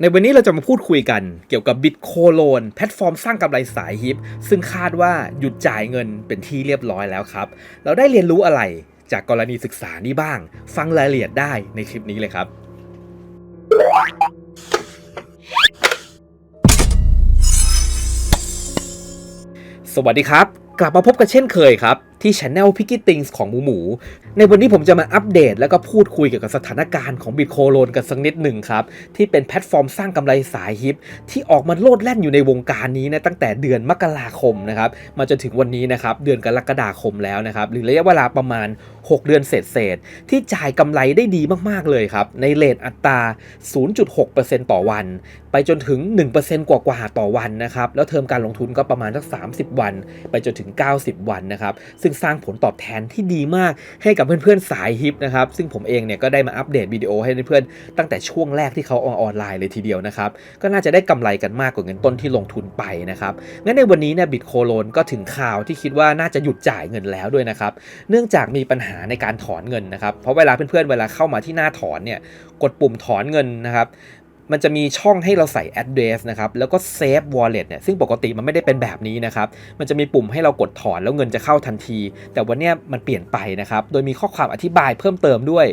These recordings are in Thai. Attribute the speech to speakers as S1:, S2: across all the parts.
S1: ในวันนี้เราจะมาพูดคุยกันเกี่ยวกับบิตโคโลนแพลตฟอร์มสร้างกำไรสายฮิป ซึ่งคาดว่าหยุดจ่ายเงินเป็นที่เรียบร้อยแล้วครับ เราได้เรียนรู้อะไรจากกรณีศึกษานี้บ้าง ฟังรายละเอียดได้ในคลิปนี้เลยครับ สวัสดีครับ กลับมาพบกันเช่นเคยครับ ที่ Channel p i c k y Things ของหมูหมู ในวันนี้ผมจะมาอัปเดต แล้วก็พูดคุยเกี่ยวกับสถานการณ์ของบิตโคโลนกันสักนิดหนึ่งครับ ที่เป็นแพลตฟอร์มสร้างกำไรสายฮิป ที่ออกมาโลดแล่นอยู่ในวงการนี้นะตั้งแต่เดือนมกราคมนะครับมาจนถึงวันนี้นะครับเดือนกรกฎาคมแล้วนะครับหรือระยะเวลาประมาณ 6 เดือนเศษเศษที่จ่ายกำไรได้ดีมากๆเลยครับในเลทอัตรา 0.6%ต่อวัน ไปจนถึง 1%กว่าๆต่อวันนะครับแล้วเทอมการลงทุนก็ประมาณสัก 30 วัน ไปจนถึง 90 วันนะครับซึ่งสร้างผลตอบแทนที่ดีมากให้กับเพื่อนๆสายฮิปนะครับ ซึ่งผมเองเนี่ยก็ได้มาอัปเดตวิดีโอให้เพื่อนๆตั้งแต่ช่วงแรกที่เขาออนไลน์เลยทีเดียวนะครับ ก็น่าจะได้กำไรกันมากกว่าเงินต้นที่ลงทุนไปนะครับ งั้นในวันนี้เนี่ยบิตโคโลนก็ถึงข่าวที่คิดว่าน่าจะหยุดจ่ายเงินแล้วด้วยนะครับ เนื่องจากมีปัญหาในการถอนเงินนะครับ เพราะเวลาเพื่อนๆเวลาเข้ามาที่หน้าถอนเนี่ยกดปุ่มถอนเงินนะครับ มันจะมีช่องให้เราใส่ address นะครับ แล้วก็ save wallet เนี่ย ซึ่งปกติมันไม่ได้เป็นแบบนี้นะครับ มันจะมีปุ่มให้เรากดถอนแล้วเงินจะเข้าทันที แต่วันนี้มันเปลี่ยนไปนะครับ โดยมีข้อความอธิบายเพิ่มเติมด้วย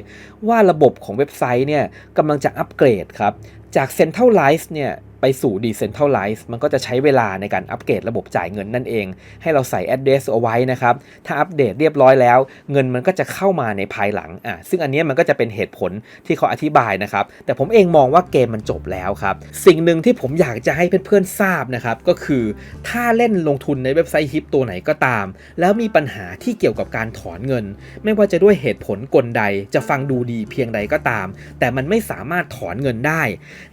S1: ว่าระบบของเว็บไซต์เนี่ยกำลังจะอัปเกรดครับ จาก Centralize เนี่ย ไปสู่ Decentralize มันก็จะใช้เวลาในการอัปเกรดระบบจ่ายเงินนั่นเอง ให้เราใส่ address เอาไว้นะครับ ถ้าอัปเดตเรียบร้อยแล้ว เงินมันก็จะเข้ามาในภายหลังอะซึ่งอันนี้มันก็จะเป็นเหตุผลที่เขาอธิบายนะครับ แต่ผมเองมองว่าเกมมันจบแล้วครับ สิ่งหนึ่งที่ผมอยากจะให้เพื่อนๆทราบนะครับ ก็คือถ้าเล่นลงทุนในเว็บไซต์ฮิปตัวไหนก็ตาม แล้วมีปัญหาที่เกี่ยวกับการถอนเงิน ไม่ว่าจะด้วยเหตุผลกลใด จะฟังดูดีเพียงใดก็ตาม แต่มันไม่สามารถถอนเงินได้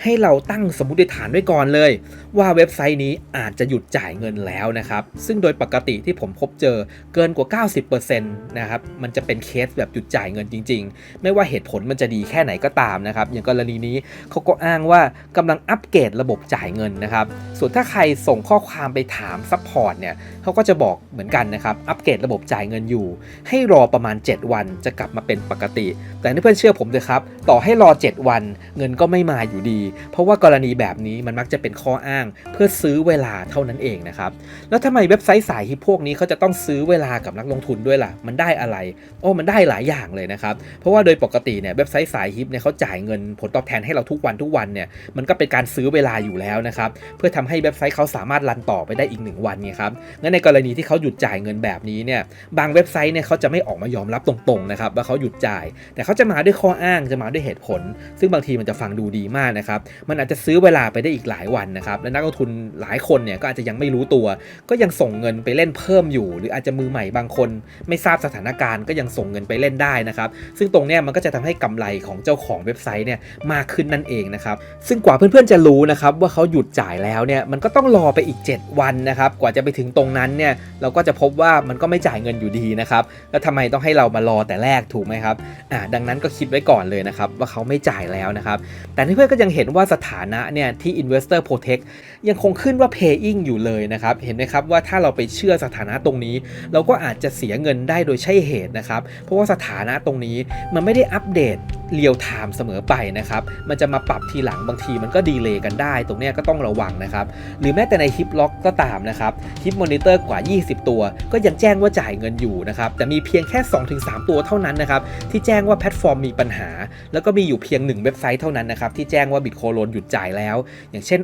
S1: ให้เราตั้งสมมติฐานไว้ก่อนเลยว่าเว็บไซต์นี้อาจจะหยุดจ่ายเงินแล้วนะครับ ซึ่งโดยปกติที่ผมพบเจอเกินกว่า 90%นะครับ มันจะเป็นเคสแบบหยุดจ่ายเงินจริง ๆ ไม่ว่าเหตุผลมันจะดีแค่ไหนก็ตามนะครับ อย่างกรณีนี้เขาก็อ้างว่ากำลังอัปเกรดระบบจ่ายเงินนะครับ ส่วนถ้าใครส่งข้อความไปถามซัพพอร์ตเนี่ยเขาก็จะบอกเหมือนกันนะครับ อัปเกรดระบบจ่ายเงินอยู่ ให้รอประมาณ 7 วันจะกลับมาเป็นปกติ แต่นี่เพื่อนเชื่อผมเลยครับ ต่อให้รอ 7 วัน เงินก็ไม่มาอยู่ดี เพราะว่ากรณีแบบนี้มันมักจะเป็นข้ออ้างเพื่อซื้อเวลาเท่านั้นเองนะครับ แล้วทำไมเว็บไซต์สายฮิปพวกนี้เขาจะต้องซื้อเวลากับนักลงทุนด้วยล่ะ มันได้อะไร โอ้มันได้หลายอย่างเลยนะครับ เพราะว่าโดยปกติเนี่ยเว็บไซต์สายฮิปเนี่ยเขาจ่ายเงินผลตอบแทนให้เราทุกวันทุกวันเนี่ยมันก็เป็นการซื้อเวลาอยู่แล้วนะครับเพื่อทำให้เว็บไซต์เขาสามารถรันต่อไปได้อีก 1 วันไงครับงั้นในกรณีที่เขาหยุดจ่ายเงินแบบนี้เนี่ยบางเว็บไซต์เนี่ยเขาจะไม่ออกมายอมรับตรงๆนะครับว่าเขาหยุดจ่าย แต่เขาจะมาด้วยข้ออ้างจะมาด้วยเหตุผล ซึ่งบางทีมันจะฟังดูดีมากนะครับมันอาจจะซื้อเวลาไปได้อีกหลายวันนะครับและนักลงทุนหลายคนเนี่ยก็อาจจะยังไม่รู้ตัว ก็ยังส่งเงินไปเล่นเพิ่มอยู่ หรืออาจจะมือใหม่บางคน ไม่ทราบสถานการณ์ก็ยังส่งเงินไปเล่นได้นะครับซึ่งตรงเนี้ยมันก็จะทำให้กำไรของเจ้าของเว็บไซต์เนี่ยมากขึ้นนั่นเองนะครับซึ่งกว่าเพื่อนๆจะรู้นะครับว่าเขาหยุดจ่ายแล้วเนี่ยมันก็ต้องรอไปอีก 7 วันนะครับกว่าจะไปถึงตรงนั้นเนี่ยเราก็จะพบว่ามันก็ไม่จ่ายเงินอยู่ดีนะครับแล้วทำไมต้องให้เรามารอแต่แรกถูกไหมครับอ่าดังนั้นก็คิดไว้ก่อนเลยนะครับว่าเขาไม่จ่ายแล้วนะครับแต่เพื่อนๆก็ยังเห็นว่าสถานะเนี่ยที่ Investor Protect ยังคงขึ้นว่า paying อยู่เลยนะครับ เห็นไหมครับว่าถ้าเราไปเชื่อสถานะตรงนี้ เราก็อาจจะเสียเงินได้โดยใช่เหตุนะครับ เพราะว่าสถานะตรงนี้มันไม่ได้อัปเดตเรียลไทม์เสมอไปนะครับ มันจะมาปรับทีหลังบางทีมันก็ดีเลย์กันได้ ตรงเนี้ยก็ต้องระวังนะครับ หรือแม้แต่ในฮิปล็อกก็ตามนะครับฮิปมอนิเตอร์กว่า 20 ตัว ก็ยังแจ้งว่าจ่ายเงินอยู่นะครับ แต่มีเพียงแค่ 2-3 ตัวเท่านั้นนะครับ ที่แจ้งว่าแพลตฟอร์มมีปัญหา แล้วก็มีอยู่เพียงหนึ่งเว็บไซต์เท่านั้นนะครับที่แจ้งว่าบิตโคโลนหยุดจ่ายแล้ว อย่างเช่น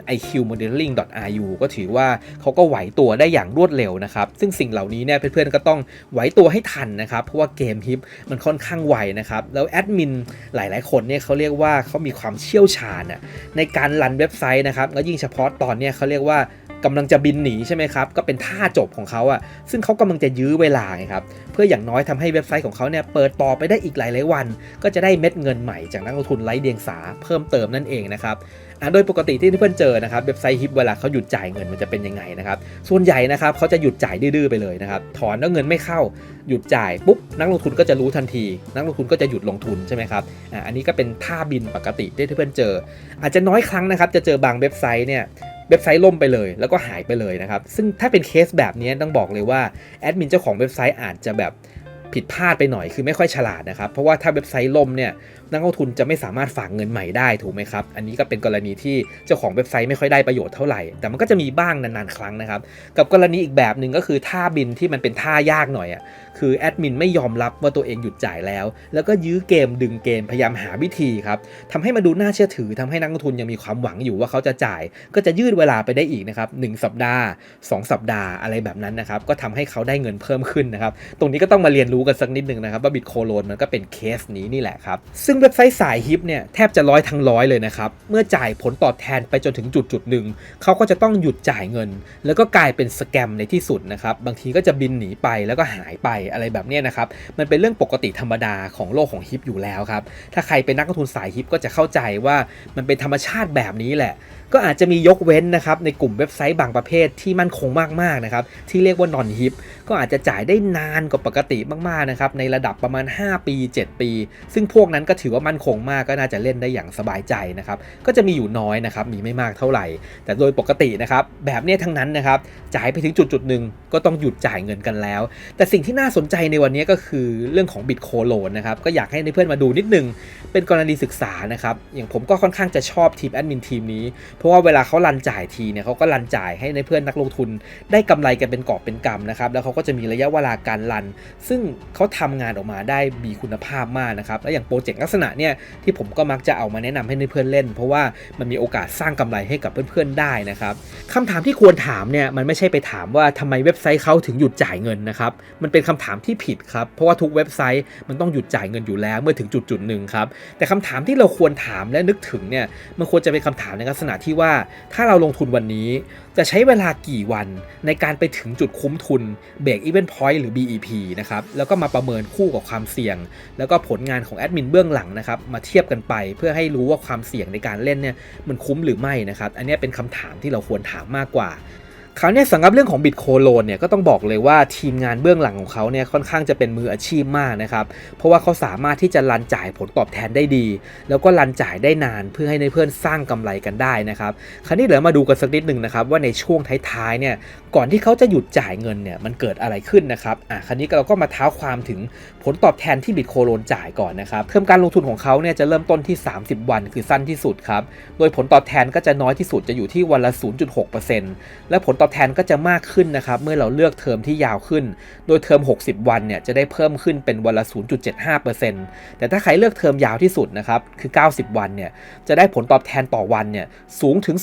S1: iqmodeling.ru ก็ถือว่าเขาก็ไหวตัวได้อย่างรวดเร็วนะครับ ซึ่งสิ่งเหล่านี้เนี่ยเพื่อนๆก็ต้องไหวตัวให้ทันนะครับ เพราะว่าเกมฮิปมันค่อนข้างไวนะครับ แล้วแอดมินหลายๆ คนเนี่ยเขาเรียกว่าเขามีความเชี่ยวชาญในการรันเว็บไซต์นะครับ แล้วยิ่งเฉพาะตอนเนี่ยเขาเรียกว่า กำลังจะบินหนีใช่ไหมครับ ก็เป็นท่าจบของเขาอะซึ่งเขากำลังจะยื้อเวลาไงครับ เพื่ออย่างน้อยทำให้เว็บไซต์ของเขาเนี่ยเปิดต่อไปได้อีกหลายๆวัน ก็จะได้เม็ดเงินใหม่จากนักลงทุนไร้เดียงสาเพิ่มเติมนั่นเองนะครับอ่าโดยปกติที่เพื่อนเจอนะครับเว็บไซต์ฮิปเวลาเขาหยุดจ่ายเงินมันจะเป็นยังไงนะครับ ส่วนใหญ่นะครับเขาจะหยุดจ่ายดื้อๆไปเลยนะครับ ถอนแล้วเงินไม่เข้าหยุดจ่ายปุ๊บนักลงทุนก็จะรู้ทันที นักลงทุนก็จะหยุดลงทุนใช่ไหมครับอ่าอันนี้ก็เป็นท่าบินปกติที่เพื่อนเจอ อาจจะน้อยครั้งนะครับจะเจอบางเว็บไซต์เนี่ย เว็บไซต์ล่มไปเลย แล้วก็หายไปเลยนะครับ ซึ่งถ้าเป็นเคสแบบนี้ต้องบอกเลยว่าแอดมินเจ้าของเว็บไซต์อาจจะแบบผิดพลาดไปหน่อยคือไม่ค่อยฉลาดนะครับ เพราะว่าถ้าเว็บไซต์ล่มเนี่ยนักลงทุนจะไม่สามารถฝากเงินใหม่ได้ถูกไหมครับ อันนี้ก็เป็นกรณีที่เจ้าของเว็บไซต์ไม่ค่อยได้ประโยชน์เท่าไหร่ แต่มันก็จะมีบ้างนานๆครั้งนะครับ กับกรณีอีกแบบหนึ่งก็คือท่าบินที่มันเป็นท่ายากหน่อยอะ คือแอดมินไม่ยอมรับว่าตัวเองหยุดจ่ายแล้ว แล้วก็ยื้อเกมดึงเกมพยายามหาวิธีครับทำให้มาดูน่าเชื่อถือทำให้นักลงทุนยังมีความหวังอยู่ว่าเขาจะจ่าย ก็จะยืดเวลาไปได้อีกนะครับหนึ่งสัปดาห์ 2 สัปดาห์อะไรแบบนั้นนะครับ ก็ทำให้เขาได้เงินเพิ่มขึ้นนะครับ ตรงนี้ก็ต้องมาเรียนรู้กันสักนิดหนึ่งนะครับว่าบิตโคโลนมันก็เป็นเคสนี้นี่แหละครับซึ่งเว็บไซต์สายฮิปเนี่ยแทบจะร้อยทั้งร้อยเลยนะครับ เมื่อจ่ายผลตอบแทนไปจนถึงจุดจุดหนึ่งเขาก็จะต้องหยุดจ่ายเงิน แล้วก็กลายเป็นสแกมในที่สุดนะครับ บางทีก็จะบินหนีไปแล้วก็หายไปอะไรแบบนี้นะครับ มันเป็นเรื่องปกติธรรมดาของโลกของฮิปอยู่แล้วครับ ถ้าใครเป็นนักลงทุนสายฮิปก็จะเข้าใจว่ามันเป็นธรรมชาติแบบนี้แหละก็อาจจะมียกเว้นนะครับในกลุ่มเว็บไซต์บางประเภทที่มั่นคงมากๆนะครับที่เรียกว่านอนฮิปก็อาจจะจ่ายได้นานกว่าปกติมากๆนะครับในระดับประมาณ 5 ปี 7 ปี ซึ่งพวกนั้นก็ถือว่ามั่นคงมากก็น่าจะเล่นได้อย่างสบายใจนะครับก็จะมีอยู่น้อยนะครับมีไม่มากเท่าไหร่ แต่โดยปกตินะครับแบบนี้ทั้งนั้นนะครับจ่ายไปถึงจุดจุดๆหนึ่งก็ต้องหยุดจ่ายเงินกันแล้ว แต่สิ่งที่น่าสนใจในวันนี้ก็คือเรื่องของบิตโคโลนนะครับก็อยากให้เพื่อนมาดูนิดนึงเป็นกรณีศึกษานะครับอย่างผมก็ค่อนข้างจะชอบทีมแอดมินทีมนี้เพราะว่าเวลาเขารันจ่ายทีเนี่ยเขาก็รันจ่ายให้ในเพื่อนนักลงทุน ได้กำไรกันเป็นกอบเป็นกำนะครับ แล้วเขาก็จะมีระยะเวลาการรัน ซึ่งเขาทำงานออกมาได้มีคุณภาพมากนะครับ และอย่างโปรเจกต์ลักษณะเนี่ยที่ผมก็มักจะเอามาแนะนำให้เพื่อนเล่น เพราะว่ามันมีโอกาสสร้างกำไรให้กับเพื่อนๆได้นะครับคำถามที่ควรถามเนี่ยมันไม่ใช่ไปถามว่าทำไมเว็บไซต์เขาถึงหยุดจ่ายเงินนะครับ มันเป็นคำถามที่ผิดครับ เพราะว่าทุกเว็บไซต์มันต้องหยุดจ่ายเงินอยู่แล้วเมื่อถึงจุดจุดหนึ่งครับ แต่คำถามที่เราควรถามและนึกถึงเนี่ยมันควรจะเป็นคำถามในลักษณะที่ว่าถ้าเราลงทุนวันนี้ จะใช้เวลากี่วันในการไปถึงจุดคุ้มทุนเบรกอีเวนต์พอยต์หรือ BEP นะครับแล้วก็มาประเมินคู่กับความเสี่ยง แล้วก็ผลงานของแอดมินเบื้องหลังนะครับมาเทียบกันไปเพื่อให้รู้ว่าความเสี่ยงในการเล่นเนี่ยมันคุ้มหรือไม่นะครับอันนี้เป็นคำถามที่เราควรถามมากกว่า คราวเนี้ยสำหรับเรื่องของบิตโคโลนเนี่ยก็ต้องบอกเลยว่าทีมงานเบื้องหลังของเขาเนี่ยค่อนข้างจะเป็นมืออาชีพมากนะครับเพราะว่าเขาสามารถที่จะรันจ่ายผลตอบแทนได้ดี แล้วก็รันจ่ายได้นานเพื่อให้ในเพื่อนสร้างกำไรกันได้นะครับคราวนี้เดี๋ยวมาดูกันสักนิดหนึ่งนะครับว่าในช่วงท้ายๆเนี่ยก่อนที่เขาจะหยุดจ่ายเงินเนี่ยมันเกิดอะไรขึ้นนะครับอะคราวนี้เราก็มาเท้าความถึง ผลตอบแทนที่บิตโคโลนจ่ายก่อนนะครับเทอมการลงทุนของเขาเนี่ยจะเริ่มต้นที่ 30 วันคือสั้นที่สุดครับ โดยผลตอบแทนก็จะน้อยที่สุดจะอยู่ที่วันละ 0.6%และผลตอบแทนก็จะมากขึ้นนะครับเมื่อเราเลือกเทอมที่ยาวขึ้น โดยเทอม 60 วันเนี่ยจะได้เพิ่มขึ้นเป็นวันละ 0.75%แต่ถ้าใครเลือกเทอมยาวที่สุดนะครับคือ 90 วันเนี่ยจะได้ผลตอบแทนต่อวันเนี่ยสูงถึง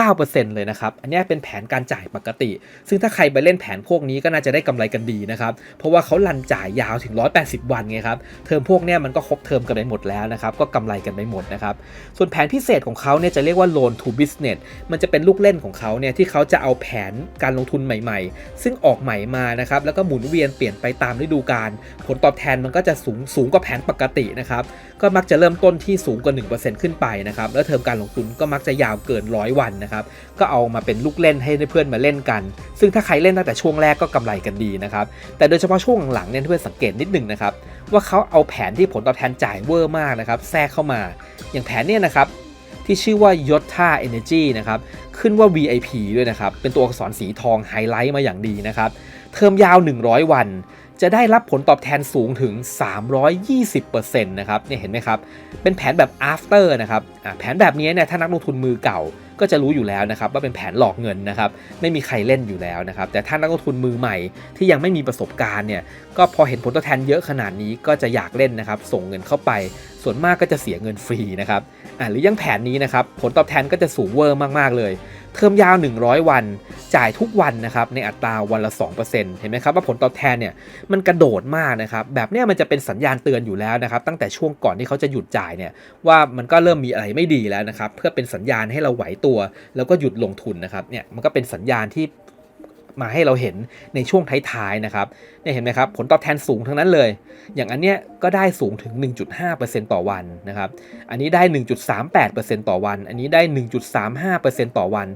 S1: 0.9%เลยนะครับอันเนี้เป็นแผนการจ่ายปกติ ซึ่งถ้าใครไปเล่นแผนพวกนี้ก็น่าจะได้กำไรกันดีนะครับเพราะว่าเขารันจ่ายยาวถึง80 วันไงครับ เทอมพวกเนี้ยมันก็ครบเทอมกันไปหมดแล้วนะครับ ก็กำไรกันไปหมดนะครับ ส่วนแผนพิเศษของเขาเนี่ยจะเรียกว่า loan to business มันจะเป็นลูกเล่นของเขาเนี่ยที่เขาจะเอาแผนการลงทุนใหม่ๆ ซึ่งออกใหม่มานะครับ แล้วก็หมุนเวียนเปลี่ยนไปตามฤดูกาล ผลตอบแทนมันก็จะสูงสูงกว่าแผนปกตินะครับ ก็มักจะเริ่มต้นที่สูงกว่า 1%ขึ้นไปนะครับ แล้วเทอมการลงทุนก็มักจะยาวเกินร้อยวันนะครับ ก็เอามาเป็นลูกเล่นให้เพื่อนมาเล่นกัน ซึ่งถ้าใครเล่นตั้งแต่ช่วงแรกก็กำไรกันดีนะครับ แต่โดยเฉพาะช่วงหลังเนี่ยเพื่อนสังเกตนิดหนึ่งนะครับว่าเขาเอาแผนที่ผลตอบแทนจ่ายเวอร์มากนะครับแทรกเข้ามา อย่างแผนเนี่ยนะครับที่ชื่อว่า Yotta Energy นะครับขึ้นว่า VIP ด้วยนะครับเป็นตัวอักษรสีทองไฮไลท์มาอย่างดีนะครับเทอมยาว 100 วัน จะได้รับผลตอบแทนสูงถึง 320%นะครับเนี่ยเห็นไหมครับเป็นแผนแบบ after นะครับแผนแบบนี้เนี่ยถ้านักลงทุนมือเก่าก็จะรู้อยู่แล้วนะครับว่าเป็นแผนหลอกเงินนะครับไม่มีใครเล่นอยู่แล้วนะครับแต่ถ้านักลงทุนมือใหม่ที่ยังไม่มีประสบการณ์เนี่ยก็พอเห็นผลตอบแทนเยอะขนาดนี้ก็จะอยากเล่นนะครับส่งเงินเข้าไป ส่วนมากก็จะเสียเงินฟรีนะครับอ่าหรือยังแผนนี้นะครับผลตอบแทนก็จะสูงเวอร์มากๆเลยเทอมยาว 100 วัน จ่ายทุกวันนะครับ ในอัตราวันละ 2%เห็นไหมครับว่าผลตอบแทนเนี่ยมันกระโดดมากนะครับ แบบเนี้ยมันจะเป็นสัญญาณเตือนอยู่แล้วนะครับ ตั้งแต่ช่วงก่อนที่เขาจะหยุดจ่ายเนี่ยว่ามันก็เริ่มมีอะไรไม่ดีแล้วนะครับ เพื่อเป็นสัญญาณให้เราไหวตัวแล้วก็หยุดลงทุนนะครับเนี่ยมันก็เป็นสัญญาณที่ มาให้เราเห็นในช่วงท้ายๆนะครับเนี่ยเห็นไหมครับผลตอบแทนสูงทั้งนั้นเลย อย่างอันเนี้ยก็ได้สูงถึง 1.5%ต่อวันนะครับอันนี้ได้ 1.38%ต่อวัน อันนี้ได้ 1.35%ต่อวัน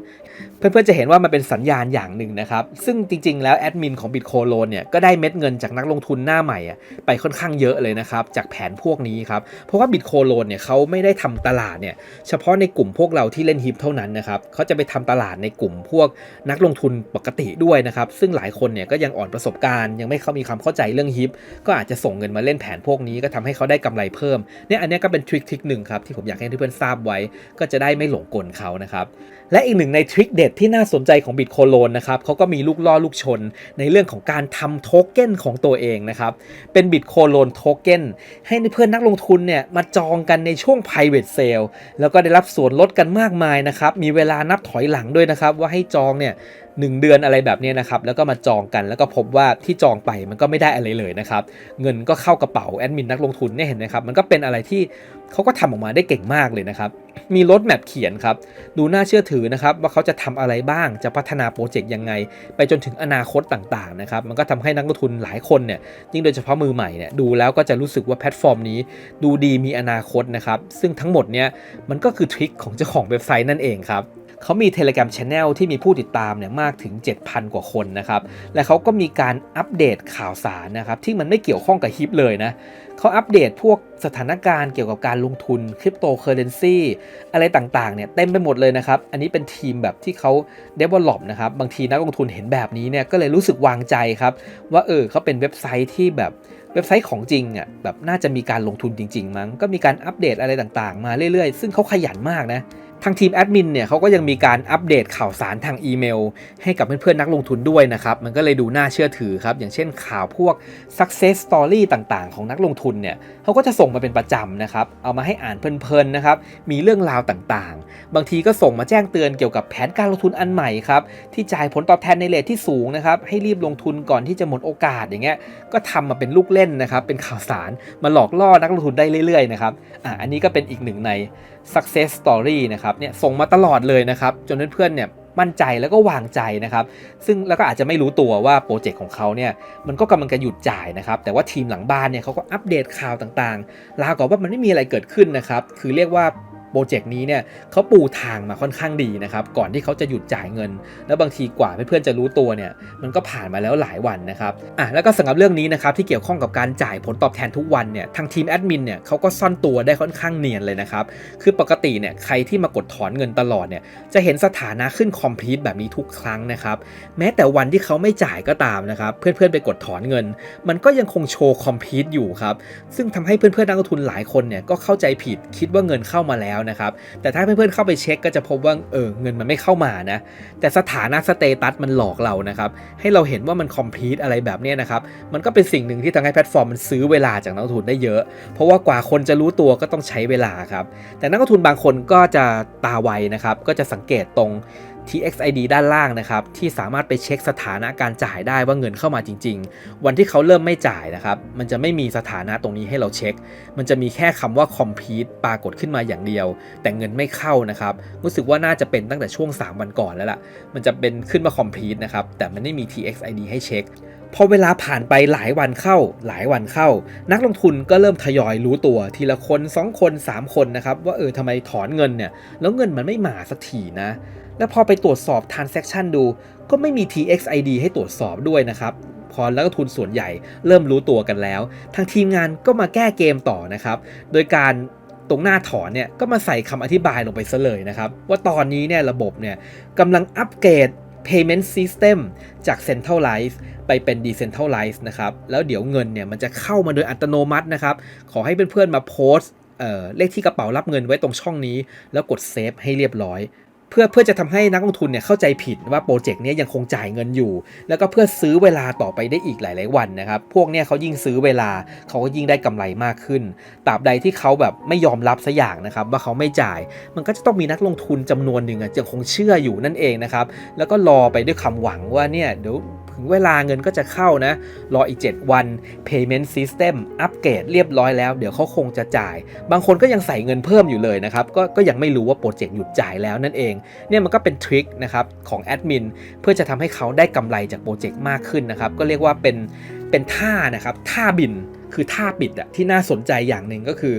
S1: เพื่อนๆจะเห็นว่ามันเป็นสัญญาณอย่างหนึ่งนะครับซึ่งจริงๆแล้วแอดมินของ b i t c o l o n เนี่ยก็ได้เม็ดเงินจากนักลงทุนหน้าใหม่อะไปค่อนข้างเยอะเลยนะครับจากแผนพวกนี้ครับเพราะว่า b i t c o l o n เนี่ยเขาไม่ได้ทำตลาดเนี่ยเฉพาะในกลุ่มพวกเราที่เล่นฮิปเท่านั้นนะครับเขาจะไปทำตลาดในกลุ่มพวกนักลงทุนปกติด้วยด้วยนะครับ ซึ่งหลายคนเนี่ยก็ยังอ่อนประสบการณ์ ยังไม่เขามีความเข้าใจเรื่องฮิปก็อาจจะส่งเงินมาเล่นแผนพวกนี้ก็ทำให้เขาได้กำไรเพิ่มเนี่ยอันนี้ก็เป็นทริคทริคหนึ่งครับที่ผมอยากให้เพื่อนๆทราบไว้ ก็จะได้ไม่หลงกลเขานะครับและอีกหนึ่งในทริคเด็ดที่น่าสนใจของบิตโคโลนนะครับเขาก็มีลูกล่อลูกชน ในเรื่องของการทำโทเก้นของตัวเองนะครับเป็นบิตโคโลนโทเก้นให้เพื่อนนักลงทุนเนี่ยมาจองกันในช่วง private sale แล้วก็ได้รับส่วนลดกันมากมายนะครับมีเวลานับถอยหลังด้วยนะครับว่าให้จองเนี่ย หนึ่งเดือนอะไรแบบนี้นะครับแล้วก็มาจองกันแล้วก็พบว่าที่จองไปมันก็ไม่ได้อะไรเลยนะครับเงินก็เข้ากระเป๋าแอดมินนักลงทุนเนี่ยเห็นไหมครับมันก็เป็นอะไรที่เขาก็ทำออกมาได้เก่งมากเลยนะครับมีรถแมพเขียนครับดูน่าเชื่อถือนะครับว่าเขาจะทำอะไรบ้างจะพัฒนาโปรเจกต์ยังไง ไปจนถึงอนาคตต่างๆนะครับมันก็ทำให้นักลงทุนหลายคนเนี่ยยิ่งโดยเฉพาะมือใหม่เนี่ยดูแล้วก็จะรู้สึกว่าแพลตฟอร์มนี้ ดูดีมีอนาคตนะครับซึ่งทั้งหมดเนี่ยมันก็คือทริคของเจ้าของเว็บไซต์นั่นเองครับ เขามี Telegram Channel ที่มีผู้ติดตามเนี่ยมากถึง 7,000 กว่าคนนะครับ และเขาก็มีการอัปเดตข่าวสารนะครับที่มันไม่เกี่ยวข้องกับฮิปเลยนะเขาอัปเดตพวกสถานการณ์เกี่ยวกับการลงทุนคริปโตเคอเรนซีอะไรต่างๆเนี่ยเต็มไปหมดเลยนะครับ อันนี้เป็นทีมแบบที่เขา develop นะครับ บางทีนักลงทุนเห็นแบบนี้เนี่ยก็เลยรู้สึกวางใจครับ ว่าเออเขาเป็นเว็บไซต์ที่แบบเว็บไซต์ของจริงอะแบบน่าจะมีการลงทุนจริง ๆ มั้งก็มีการอัปเดตอะไรต่างๆ มาเรื่อยๆ ซึ่งเขาขยันมากนะ ทางทีมแอดมินเนี่ยเขาก็ยังมีการอัปเดตข่าวสารทางอีเมล ให้กับเพื่อนๆนักลงทุนด้วยนะครับ มันก็เลยดูน่าเชื่อถือครับ อย่างเช่นข่าวพวก success story ต่างๆ ของนักลงทุนเนี่ยเขาก็จะส่งมาเป็นประจำนะครับ เอามาให้อ่านเพลินๆนะครับ มีเรื่องราวต่างๆ บางทีก็ส่งมาแจ้งเตือนเกี่ยวกับแผนการลงทุนอันใหม่ครับ ที่จ่ายผลตอบแทนในเรทที่สูงนะครับ ให้รีบลงทุนก่อนที่จะหมดโอกาสอย่างเงี้ย ก็ทำมาเป็นลูกเล่นนะครับ เป็นข่าวสารมาหลอกล่อนักลงทุนได้เรื่อยๆนะครับ อะอันนี้ก็เป็นอีกหนึ่งใน success story นะครับเนี่ยส่งมาตลอดเลยนะครับ จนเพื่อนๆเนี่ยมั่นใจแล้วก็วางใจนะครับ ซึ่งแล้วก็อาจจะไม่รู้ตัวว่าโปรเจกต์ของเขาเนี่ยมันก็กำลังจะหยุดจ่ายนะครับ แต่ว่าทีมหลังบ้านเนี่ยเขาก็อัปเดตข่าวต่างๆ ราวกับว่ามันไม่มีอะไรเกิดขึ้นนะครับ คือเรียกว่า โปรเจกต์นี้เนี่ยเขาปูทางมาค่อนข้างดีนะครับ ก่อนที่เขาจะหยุดจ่ายเงิน แล้วบางทีกว่าเพื่อนๆจะรู้ตัวเนี่ย มันก็ผ่านมาแล้วหลายวันนะครับอะแล้วก็สำหรับเรื่องนี้นะครับที่เกี่ยวข้องกับการจ่ายผลตอบแทนทุกวันเนี่ยทางทีมแอดมินเนี่ยเขาก็ซ่อนตัวได้ค่อนข้างเนียนเลยนะครับ คือปกติเนี่ยใครที่มากดถอนเงินตลอดเนี่ยจะเห็นสถานะขึ้นคอมพลีทแบบนี้ทุกครั้งนะครับ แม้แต่วันที่เขาไม่จ่ายก็ตามนะครับ เพื่อนๆไปกดถอนเงิน มันก็ยังคงโชว์คอมพลีทอยู่ครับซึ่งทำให้เพื่อนๆนักลงทุนหลายคนเนี่ยก็เข้าใจผิดคิดว่าเงินเข้ามาแล้วนะครับ แต่ถ้าเพื่อนๆเข้าไปเช็คก็จะพบว่าเออเงินมันไม่เข้ามานะ แต่สถานะสเตตัสมันหลอกเรานะครับ ให้เราเห็นว่ามันคอมพลีทอะไรแบบนี้นะครับ มันก็เป็นสิ่งหนึ่งที่ทำให้แพลตฟอร์มมันซื้อเวลาจากนักทุนได้เยอะ เพราะว่ากว่าคนจะรู้ตัวก็ต้องใช้เวลาครับ แต่นักทุนบางคนก็จะตาไวนะครับ ก็จะสังเกตตรง TXID ด้านล่างนะครับที่สามารถไปเช็คสถานะการจ่ายได้ว่าเงินเข้ามาจริง ๆ วันที่เขาเริ่มไม่จ่ายนะครับมันจะไม่มีสถานะตรงนี้ให้เราเช็ค มันจะมีแค่คำว่า complete ปรากฏขึ้นมาอย่างเดียว แต่เงินไม่เข้านะครับรู้สึกว่าน่าจะเป็นตั้งแต่ช่วง 3 วันก่อนแล้วล่ะ มันจะเป็นขึ้นมา complete นะครับแต่มันไม่มี TXID ให้เช็คพอเวลาผ่านไปหลายวันเข้า หลายวันเข้า นักลงทุนก็เริ่มทยอยรู้ตัวทีละคน 2 คน 3 คนนะครับว่าเออทำไมถอนเงินเนี่ยแล้วเงินมันไม่มาสักทีนะ แล้วพอไปตรวจสอบ transaction ดู ก็ไม่มี TXID ให้ตรวจสอบด้วยนะครับ พอนักลงทุนส่วนใหญ่เริ่มรู้ตัวกันแล้ว ทางทีมงานก็มาแก้เกมต่อนะครับ โดยการตรงหน้าถอนเนี่ยก็มาใส่คำอธิบายลงไปซะเลยนะครับ ว่าตอนนี้เนี่ยระบบเนี่ยกำลังอัปเกรด payment system จาก centralized ไปเป็น decentralized นะครับ แล้วเดี๋ยวเงินเนี่ยมันจะเข้ามาโดยอัตโนมัตินะครับ ขอให้เพื่อนๆมาโพสต์เเลขที่กระเป๋ารับเงินไว้ตรงช่องนี้ แล้วกดเซฟให้เรียบร้อย เพื่อเพื่อจะทำให้นักลงทุนเนี่ยเข้าใจผิดว่าโปรเจกต์นี้ยังคงจ่ายเงินอยู่ แล้วก็เพื่อซื้อเวลาต่อไปได้อีกหลาย ๆ วันนะครับ พวกเนี้ยเขายิ่งซื้อเวลาเขาก็ยิ่งได้กำไรมากขึ้นตราบใดที่เขาแบบไม่ยอมรับสัอย่างนะครับว่าเขาไม่จ่าย มันก็จะต้องมีนักลงทุนจำนวนหนึ่งอะยังคงเชื่ออยู่นั่นเองนะครับแล้วก็รอไปด้วยคำหวังว่าเนี่ยเดี๋ยว ถึงเวลาเงินก็จะเข้านะ รออีก 7 วัน payment system อัปเกรดเรียบร้อยแล้ว เดี๋ยวเขาคงจะจ่าย บางคนก็ยังใส่เงินเพิ่มอยู่เลยนะครับ ก็ก็ยังไม่รู้ว่าโปรเจกต์หยุดจ่ายแล้วนั่นเอง เนี่ยมันก็เป็นทริคนะครับของแอดมินเพื่อจะทำให้เขาได้กำไรจากโปรเจกต์มากขึ้นนะครับ ก็เรียกว่าเป็นเป็นท่านะครับท่าบินคือท่าปิดอะที่น่าสนใจอย่างหนึ่งก็คือ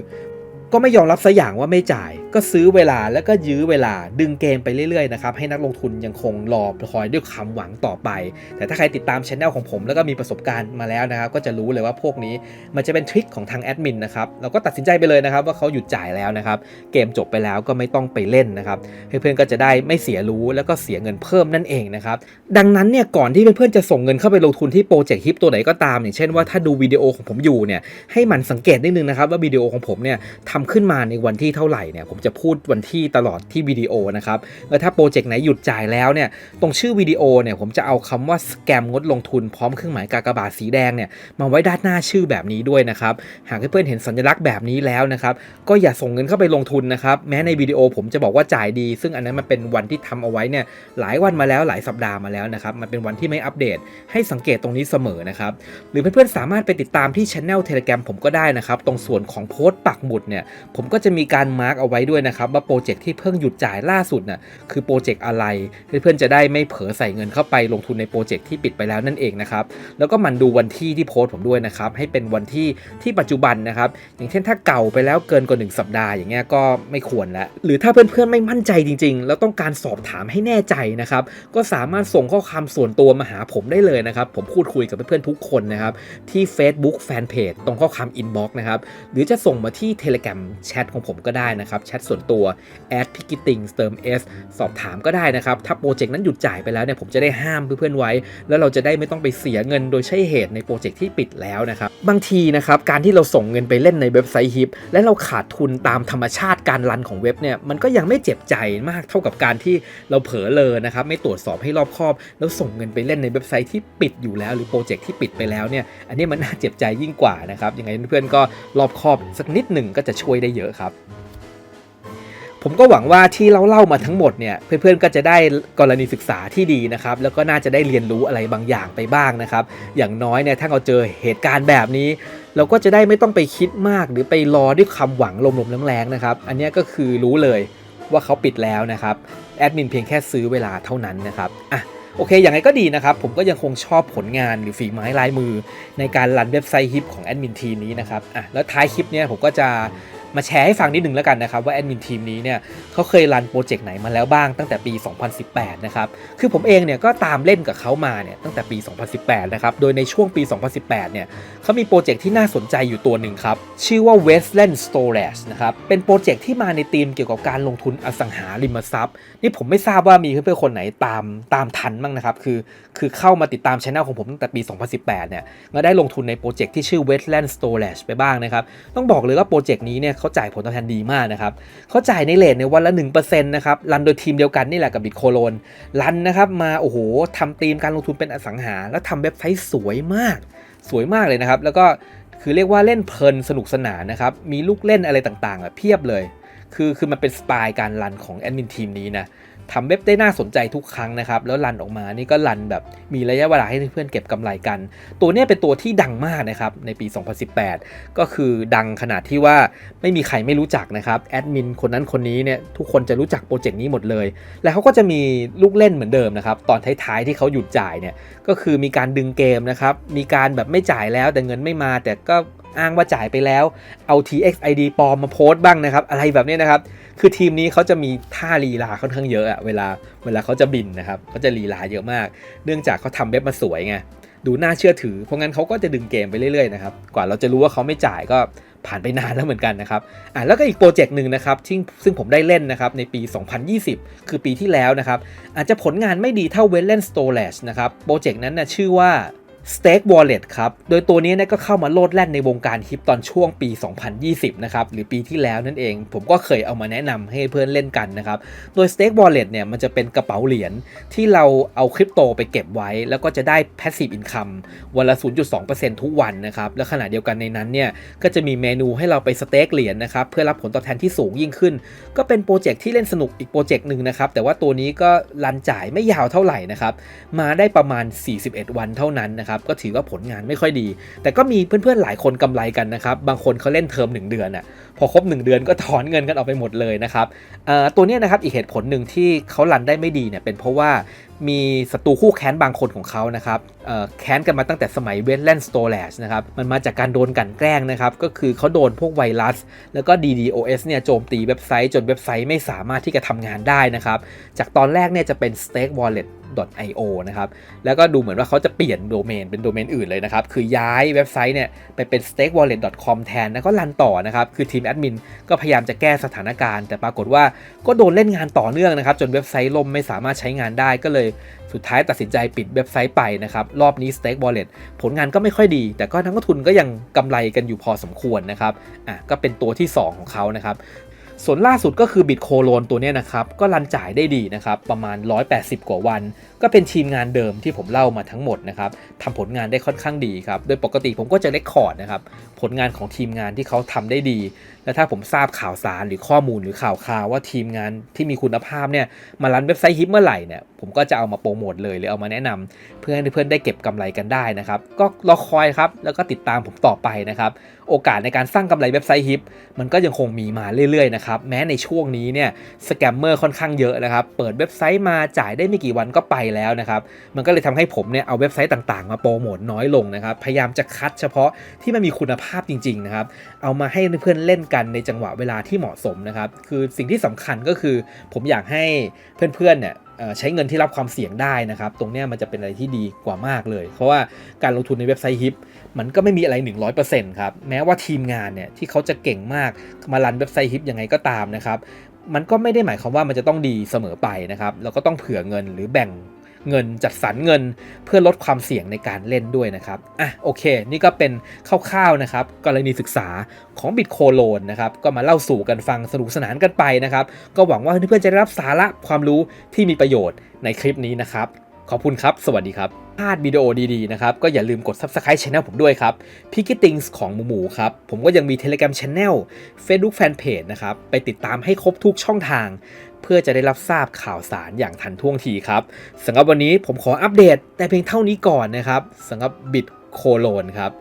S1: ก็ไม่ยอมรับสัอย่างว่าไม่จ่ายก็ซื้อเวลาแล้วก็ยื้อเวลาดึงเกมไปเรื่อยๆนะครับให้นักลงทุนยังคงรอคอยด้วยความหวังต่อไป แต่ถ้าใครติดตามช anel ของผม แล้วก็มีประสบการณ์มาแล้วนะครับก็จะรู้เลยว่าพวกนี้มันจะเป็นทริคของทางแอดมินนะครับเราก็ตัดสินใจไปเลยนะครับว่าเขาหยุดจ่ายแล้วนะครับเกมจบไปแล้วก็ไม่ต้องไปเล่นนะครับเพื่อนๆก็จะได้ไม่เสียรู้แล้วก็เสียเงินเพิ่มนั่นเองนะครับดังนั้นเนี่ยก่อนที่เพื่อนๆจะส่งเงินเข้าไปลงทุนที่โปรเจกต์ฮิปตัวไหนก็ตาม อย่างเช่นว่าถ้าดูวิดีโอของผมอยู่เนี่ยให้มันสังเกตนิดนึงนะครับว่าวิดีโอของผมเนี่ยทำขึ้นมาในวันที่เท่าไหร่เนี่ยผมจะพูดวันที่ตลอดที่วิดีโอนะครับแล้วถ้าโปรเจกต์ไหนหยุดจ่ายแล้วเนี่ยตรงชื่อวิดีโอเนี่ยผมจะเอาคำว่าสแกมงดลงทุนพร้อมเครื่องหมายกากบาทสีแดงเนี่ยมาไว้ด้านหน้าชื่อแบบนี้ด้วยนะครับหากเพื่อนๆเห็นสัญลักษณ์แบบนี้แล้วนะครับก็อย่าส่งเงินเข้าไปลงทุนนะครับแม้ในวิดีโอผมจะบอกว่าจ่ายดี ซึ่งอันนั้นมันเป็นวันที่ทำเอาไว้เนี่ยหลายวันมาแล้วหลายสัปดาห์มาแล้วนะครับมันเป็นวันที่ไม่อัปเดต ให้สังเกตตรงนี้เสมอนะครับหรือเพื่อนๆสามารถไปติดตามที่ช anel Telegram ผมก็ได้นะครับตรงส่วนของโพสต์ปักหมุดเนี่ยผมก็จะมีการมาร์กเอาไว้ด้วยนะครับว่าโปรเจกต์ที่เพิ่งหยุดจ่ายล่าสุดน่ะคือโปรเจกต์อะไร เพื่อนๆจะได้ไม่เผลอใส่เงินเข้าไปลงทุนในโปรเจกต์ที่ปิดไปแล้วนั่นเองนะครับแล้วก็มันดูวันที่ที่โพสต์ผมด้วยนะครับให้เป็นวันที่ที่ปัจจุบันนะครับอย่างเช่นถ้าเก่าไปแล้วเกินกว่า 1 สัปดาห์อย่างเงี้ยก็ไม่ควรแล้วหรือถ้าเพื่อนๆไม่มั่นใจจริง ๆ แล้วต้องการสอบถามให้แน่ใจนะครับก็สามารถส่งข้อความส่วนตัวมาหาผมได้เลยนะครับผมพูดคุยกับเพื่อนๆทุกคนนะครับที่ Facebook Fanpage ตรงข้อความ Inbox นะครับหรือจะส่งมาที่ Telegram แชทของผมก็ได้นะครับแชทส่วนตัว a d p i c k e t i n g เติม S สอบถามก็ได้นะครับ ถ้าโปรเจกต์นั้นหยุดจ่ายไปแล้วเนี่ยผมจะได้ห้ามเพื่อนๆไว้ แล้วเราจะได้ไม่ต้องไปเสียเงินโดยใช่เหตุในโปรเจกต์ที่ปิดแล้วนะครับ บางทีนะครับ การที่เราส่งเงินไปเล่นในเว็บไซต์ฮิปและเราขาดทุนตามธรรมชาติการรันของเว็บเนี่ยมันก็ยังไม่เจ็บใจมากเท่ากับการที่เราเผลอเลยนะครับไม่ตรวจสอบให้รอบคอบ แล้วส่งเงินไปเล่นในเว็บไซต์ที่ปิดอยู่แล้ว หรือโปรเจกต์ที่ปิดไปแล้วเนี่ยอันนี้มันน่าเจ็บใจยิ่งกว่านะครับยังไงเพื่อนๆก็รอบคอบสักนิดหนึ่งก็จะช่วยได้เยอะครับ ผมก็หวังว่าที่เราเล่ามาทั้งหมดเนี่ยเพื่อนๆก็จะได้กรณีศึกษาที่ดีนะครับแล้วก็น่าจะได้เรียนรู้อะไรบางอย่างไปบ้างนะครับ อย่างน้อยเนี่ยถ้าเราเจอเหตุการณ์แบบนี้ เราก็จะได้ไม่ต้องไปคิดมากหรือไปรอด้วยคำหวังลมๆแรงๆนะครับ อันนี้ก็คือรู้เลยว่าเขาปิดแล้วนะครับแอดมินเพียงแค่ซื้อเวลาเท่านั้นนะครับอะโอเค อย่างไรก็ดีนะครับ ผมก็ยังคงชอบผลงานหรือฝีไม้ลายมือ ในการรันเว็บไซต์ฮิปของแอดมินทีนี้นะครับอะแล้วท้ายคลิปเนี่ยผมก็จะ มาแชร์ให้ฟังนิดหนึ่งแล้วกันนะครับว่าแอดมินทีมนี้เนี่ยเขาเคยรันโปรเจกต์ไหนมาแล้วบ้างตั้งแต่ปี 2018 นะครับ คือผมเองเนี่ยก็ตามเล่นกับเขามาเนี่ยตั้งแต่ปี 2018 นะครับ โดยในช่วงปี 2018 เนี่ยเขามีโปรเจกต์ที่น่าสนใจอยู่ตัวหนึ่งครับ ชื่อว่า Westland Storage นะครับ เป็นโปรเจกต์ที่มาในธีมเกี่ยวกับการลงทุนอสังหาริมทรัพย์ นี่ผมไม่ทราบว่ามีเพื่อนๆคนไหนตามตามทันบ้างนะครับ คือคือเข้ามาติดตามช anel ของผมตั้งแต่ปี 2018 เนี่ยก็ได้ลงทุนในโปรเจกต์ที่ชื่อ Westland Storage ไปบ้างนะครับ ต้องบอกเลยว่าโปรเจกต์นี้เนี่ยเขาจ่ายผลตอบแทนดีมากนะครับเขาจ่ายในเลทในวันละ1%นะครับรันโดยทีมเดียวกันนี่แหละกับบิตโคโลนรันนะครับมาโอ้โหทำธีมการลงทุนเป็นอสังหา แล้วทำเว็บไซต์สวยมาก สวยมากเลยนะครับ แล้วก็คือเรียกว่าเล่นเพลินสนุกสนานนะครับมีลูกเล่นอะไรต่างๆอะเพียบเลย คือคือมันเป็นสไตล์การรันของแอดมินทีมนี้นะ ทำเว็บได้น่าสนใจทุกครั้งนะครับ แล้วรันออกมานี่ก็รันแบบมีระยะเวลาให้เพื่อนเก็บกำไรกัน ตัวนี้เป็นตัวที่ดังมากนะครับ ในปี 2018 ก็คือดังขนาดที่ว่าไม่มีใครไม่รู้จักนะครับแอดมินคนนั้นคนนี้เนี่ยทุกคนจะรู้จักโปรเจกต์นี้หมดเลย แล้วเขาก็จะมีลูกเล่นเหมือนเดิมนะครับ ตอนท้ายๆที่เขาหยุดจ่ายเนี่ยก็คือมีการดึงเกมนะครับมีการแบบไม่จ่ายแล้วแต่เงินไม่มาแต่ก็ อ้างว่าจ่ายไปแล้ว เอา TXID ปลอมมาโพสต์บ้างนะครับ อะไรแบบนี้นะครับ คือทีมนี้เขาจะมีท่าลีลาค่อนข้างเยอะอะเวลาเวลาเขาจะบินนะครับเขาจะลีลาเยอะมาก เนื่องจากเขาทำเว็บมาสวยไง ดูน่าเชื่อถือ เพราะงั้นเขาก็จะดึงเกมไปเรื่อยๆนะครับ กว่าเราจะรู้ว่าเขาไม่จ่ายก็ผ่านไปนานแล้วเหมือนกันนะครับอะแล้วก็อีกโปรเจกต์หนึ่งนะครับที่ซึ่งผมได้เล่นนะครับในปี 2020 คือปีที่แล้วนะครับ อาจจะผลงานไม่ดีเท่า w e l l e n Storage นะครับ โปรเจกต์นั้นนะชื่อว่า Stake Wallet ครับ โดยตัวนี้เนี่ยก็เข้ามาโลดแล่นในวงการฮิปตอนช่วงปี 2020 นะครับ หรือปีที่แล้วนั่นเอง ผมก็เคยเอามาแนะนำให้เพื่อนเล่นกันนะครับ โดย Stake Wallet เนี่ยมันจะเป็นกระเป๋าเหรียญที่เราเอาคริปโตไปเก็บไว้ แล้วก็จะได้ Passive Income วันละ 0.2%ทุกวันนะครับ และขณะเดียวกันในนั้นเนี่ยก็จะมีเมนูให้เราไปสเต็กเหรียญนะครับเพื่อรับผลตอบแทนที่สูงยิ่งขึ้น ก็เป็นโปรเจกต์ที่เล่นสนุกอีกโปรเจกต์หนึ่งนะครับแต่ว่าตัวนี้ก็รันจ่ายไม่ยาวเท่าไหร่นะครับมาได้ประมาณ 41 วันเท่านั้นนะครับนะครับก็ถือว่าผลงานไม่ค่อยดี แต่ก็มีเพื่อนๆหลายคนกำไรกันนะครับบางคนเขาเล่นเทอม 1 เดือนอะพอครบ 1 เดือนก็ถอนเงินกันออกไปหมดเลยนะครับตัวนี้นะครับอีกเหตุผลหนึ่งที่เขารันได้ไม่ดีเนี่ยเป็นเพราะว่ามีศัตรูคู่แค้นบางคนของเขานะครับแค้นกันมาตั้งแต่สมัยเวทแลนด์สโตรชนะครับ มันมาจากการโดนกันแกล้งนะครับ ก็คือเขาโดนพวกไวรัส แล้วก็ DDoS เนี่ยโจมตีเว็บไซต์จนเว็บไซต์ไม่สามารถที่จะทำงานได้นะครับ จากตอนแรกเนี่ยจะเป็น stake wallet .io นะครับ แล้วก็ดูเหมือนว่าเขาจะเปลี่ยนโดเมนเป็นโดเมนอื่นเลยนะครับ คือย้ายเว็บไซต์เนี่ยไปเป็น stakewallet.com แทน แล้วก็รันต่อนะครับ คือทีมแอดมินก็พยายามจะแก้สถานการณ์ แต่ปรากฏว่าก็โดนเล่นงานต่อเนื่องนะครับ จนเว็บไซต์ล่มไม่สามารถใช้งานได้ก็เลยสุดท้ายตัดสินใจปิดเว็บไซต์ไปนะครับ รอบนี้ stake wallet ผลงานก็ไม่ค่อยดี แต่ก็นักลงทุนก็ยังกำไรกันอยู่พอสมควรนะครับ อะก็เป็นตัวที่ 2 ของเขานะครับ ส่วนล่าสุดก็คือบิตโคโลนตัวนี้นะครับ ก็รันจ่ายได้ดีนะครับ ประมาณ 180 กว่าวัน ก็เป็นทีมงานเดิมที่ผมเล่ามาทั้งหมดนะครับทำผลงานได้ค่อนข้างดีครับ โดยปกติผมก็จะเลคคอร์ดนะครับ ผลงานของทีมงานที่เขาทำได้ดีและถ้าผมทราบข่าวสารหรือข้อมูลหรือข่าวข่าวว่าทีมงานที่มีคุณภาพเนี่ยมารันเว็บไซต์ฮิปเมื่อไหร่เนี่ยผมก็จะเอามาโปรโมทเลยหรือเอามาแนะนำเพื่อให้เพื่อนๆได้เก็บกำไรกันได้นะครับ ก็รอคอยครับแล้วก็ติดตามผมต่อไปนะครับโอกาสในการสร้างกำไรเว็บไซต์ฮิปมันก็ยังคงมีมาเรื่อยๆนะครับแม้ในช่วงนี้เนี่ยสแกมเมอร์ค่อนข้างเยอะนะครับเปิดเว็บไซต์มาจ่ายได้ไม่กี่วันก็ไปแล้วนะครับมันก็เลยทำให้ผมเนี่ยเอาเว็บไซต์ต่างๆ มาโปรโมทน้อยลงนะครับพยายามจะคัดเฉพาะที่มันมีคุณภาพจริงๆนะครับเอามาให้เพื่อนๆเล่นกันในจังหวะเวลาที่เหมาะสมนะครับ คือสิ่งที่สำคัญก็คือ ผมอยากให้เพื่อนๆเนี่ยใช้เงินที่รับความเสี่ยงได้นะครับ ตรงเนี้ยมันจะเป็นอะไรที่ดีกว่ามากเลย เพราะว่าการลงทุนในเว็บไซต์ฮิปมันก็ไม่มีอะไร 100%ครับ แม้ว่าทีมงานเนี่ยที่เขาจะเก่งมากมารันเว็บไซต์ฮิปยังไงก็ตามนะครับ มันก็ไม่ได้หมายความว่ามันจะต้องดีเสมอไปนะครับ เราก็ต้องเผื่อเงินหรือแบ่ง เงินจัดสรรเงินเพื่อลดความเสี่ยงในการเล่นด้วยนะครับอะโอเค นี่ก็เป็นคร่าวๆนะครับกรณีศึกษาของบิตโคโลนนะครับก็มาเล่าสู่กันฟังสนุกสนานกันไปนะครับ ก็หวังว่าเพื่อนๆจะได้รับสาระความรู้ที่มีประโยชน์ในคลิปนี้นะครับ ขอบคุณครับ สวัสดีครับพลาดวิดีโอดีๆนะครับก็อย่าลืมกด Subscribe Channel ผมด้วยครับ p i c k e t i n g s ของหมูหมูครับผมก็ยังมี Telegram Channel Facebook Fanpage นะครับไปติดตามให้ครบทุกช่องทาง เพื่อจะได้รับทราบข่าวสารอย่างทันท่วงทีครับสำหรับวันนี้ผมขออัปเดตแต่เพียงเท่านี้ก่อนนะครับสำหรับบิตโคโลนครับ